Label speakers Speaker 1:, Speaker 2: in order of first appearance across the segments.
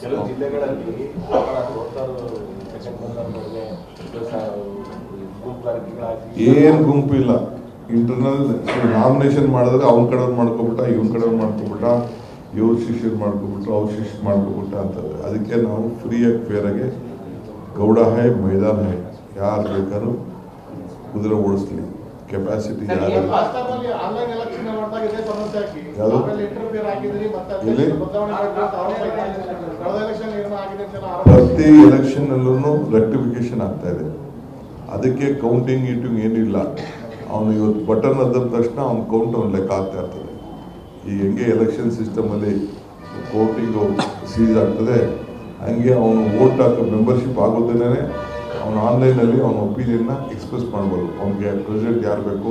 Speaker 1: ಕೆಲವು ಜಿಲ್ಲೆಗಳಲ್ಲಿ
Speaker 2: ಏನ್ ಇಲ್ಲ. ಇಂಟರ್ನಲ್ ನಾಮಿನೇಷನ್ ಮಾಡಿದ್ರೆ ಅವ್ನ ಕಡೆ ಮಾಡ್ಕೊಬಿಟ್ಟ ಇವನ್ ಕಡೆ ಮಾಡ್ಕೊಬಿಟ್ಟ ಇವ್ರ ಶಿಷ್ಯರು ಮಾಡ್ಕೊಬಿಟ್ಟು ಅವ್ರ ಶಿಷ್ಯ ಮಾಡ್ಕೊಬಿಟ್ಟ ಅಂತ ಅದಕ್ಕೆ ನಾವು ಫ್ರೀಯಾಗಿ ಫೇರಾಗಿ ಗೌಡ ಹೈ ಮೈದಾನ ಹೈ. ಯಾರು ಬೇಕಾದ್ರೂ ಕುದುರೆ ಓಡಿಸ್ಲಿ. ಕೆಪಾಸಿಟಿ ಯಾರು ಪ್ರತಿ ಎಲೆಕ್ಷನ್ ಅಲ್ಲೂ ರೆಕ್ಟಿಫಿಕೇಶನ್ ಆಗ್ತಾ ಇದೆ. ಅದಕ್ಕೆ ಕೌಂಟಿಂಗ್ ಗೀಟಿಂಗ್ ಏನಿಲ್ಲ. ಅವನು ಇವತ್ತು ಬಟನ್ ಅದ ತಕ್ಷಣ ಅವ್ನ ಕೌಂಟ್ ಅವ್ನು ಲೆಕ್ಕ ಆಗ್ತಾ ಇರ್ತದೆ. ಈ ಹೆಂಗೆ ಎಲೆಕ್ಷನ್ ಸಿಸ್ಟಮಲ್ಲಿ ಕೌಂಟಿಂಗು ಸೀಸ್ ಆಗ್ತದೆ ಹಂಗೆ ಅವನು ವೋಟ್ ಹಾಕೋ ಮೆಂಬರ್ಶಿಪ್ ಆಗೋದೇನೆ ಅವನು ಆನ್ಲೈನಲ್ಲಿ ಅವನ ಒಪಿನಿಯನ್ನ ಎಕ್ಸ್ಪ್ರೆಸ್ ಮಾಡ್ಬೋದು. ಅವನಿಗೆ ಪ್ರೆಸಿಡೆಂಟ್ ಯಾರು ಬೇಕು?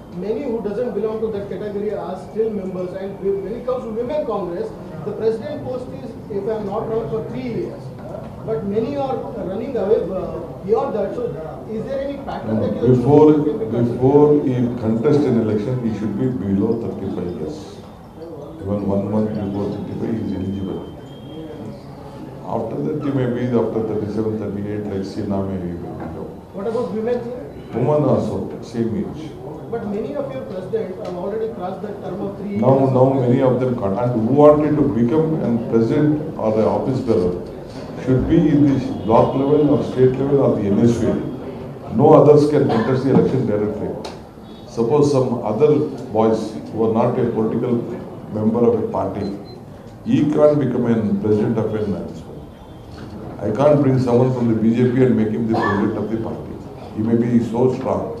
Speaker 3: many who doesn't belong to that category are still members and when it comes to women congress, the president post is, if I am not wrong, for three years. But many are running away uh, beyond that, so is there any pattern that you?
Speaker 2: Before,
Speaker 3: can be considered?
Speaker 2: before he contest in election, he should be below thirty-five years. Even one month before thirty-five, he is eligible. After that, he may be after thirty-seven, thirty-eight, like Sina may be.
Speaker 3: What about women?
Speaker 2: women also, same age.
Speaker 3: But many of your presidents have already crossed that term of three years.
Speaker 2: Now, now many of them can't, and who wanted to become a president or the office bearer should be in the block level or state level or the NSV. No others can contest the election directly. Suppose some other boys who are not a political member of a party, he can't become a president of a I can't bring someone from the BJP and make him the president of the party. He may be so strong.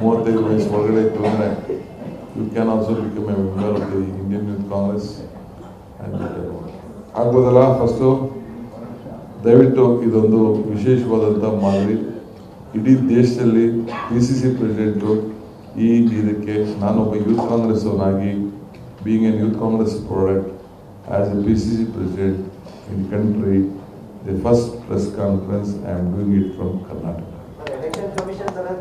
Speaker 2: ಮೂವತ್ತೈದು ವಯಸ್ಸು ಒಳಗಡೆ ಇತ್ತು ಅಂದರೆ you can also become a member of the Indian Youth Congress ಆಗ್ಬೋದಲ್ಲ first ದಯವಿಟ್ಟು ಇದೊಂದು ವಿಶೇಷವಾದಂಥ ಮಾದರಿ. ಇಡೀ ದೇಶದಲ್ಲಿ ಪಿ ಸಿ ಸಿ ಪ್ರೆಸಿಡೆಂಟು ಈ ಇದಕ್ಕೆ ನಾನೊಬ್ಬ youth Congress ಅವನಾಗಿ being an Youth Congress product as A P C C president in country the first press conference I am doing
Speaker 4: it from Karnataka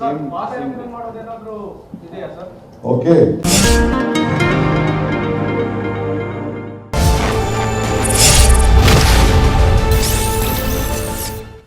Speaker 2: sir